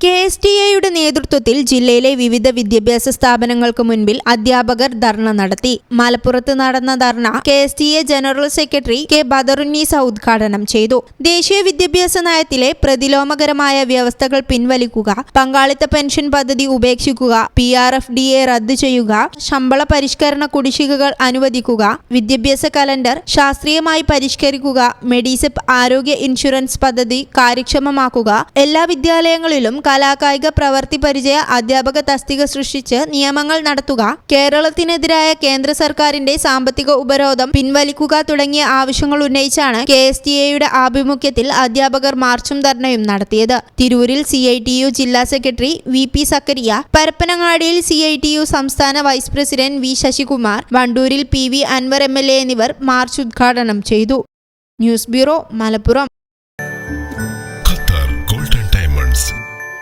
K S T എയുടെ നേതൃത്വത്തിൽ ജില്ലയിലെ വിവിധ വിദ്യാഭ്യാസ സ്ഥാപനങ്ങൾക്ക് മുൻപിൽ അധ്യാപകർ ധർണ നടത്തി. മലപ്പുറത്ത് നടന്ന dharna K S T A general secretary K Badarunnisa ഉദ്ഘാടനം ചെയ്തു. ദേശീയ വിദ്യാഭ്യാസ നയത്തിലെ പ്രതിലോമകരമായ വ്യവസ്ഥകൾ പിൻവലിക്കുക പങ്കാളിത്ത പെൻഷൻ പദ്ധതി ഉപേക്ഷിക്കുക P R F D A റദ്ദു ചെയ്യുക ശമ്പള പരിഷ്കരണ കുടിശ്ശികകൾ അനുവദിക്കുക വിദ്യാഭ്യാസ കലണ്ടർ ശാസ്ത്രീയമായി പരിഷ്കരിക്കുക മെഡിസെപ്പ് ആരോഗ്യ ഇൻഷുറൻസ് പദ്ധതി കാര്യക്ഷമമാക്കുക എല്ലാ വിദ്യാലയങ്ങളിലും കലാകായിക പ്രവൃത്തി പരിചയ അധ്യാപക തസ്തിക സൃഷ്ടിച്ച് നിയമങ്ങൾ നടത്തുക കേരളത്തിനെതിരായ കേന്ദ്ര സർക്കാരിന്റെ സാമ്പത്തിക ഉപരോധം പിൻവലിക്കുക തുടങ്ങിയ ആവശ്യങ്ങൾ ഉന്നയിച്ചാണ് കെ എസ് ടി എയുടെ ആഭിമുഖ്യത്തിൽ അധ്യാപകർ മാർച്ചും ധർണയും നടത്തിയത്. തിരൂരിൽ സി ഐ ടി യു ജില്ലാ സെക്രട്ടറി വി പി സക്കരിയ പരപ്പനങ്ങാടിയിൽ സി ഐ ടി യു സംസ്ഥാന vice president V Sasikumar വണ്ടൂരിൽ P V Anvar M L A എന്നിവർ മാർച്ച് ഉദ്ഘാടനം ചെയ്തു. News bureau Malappuram.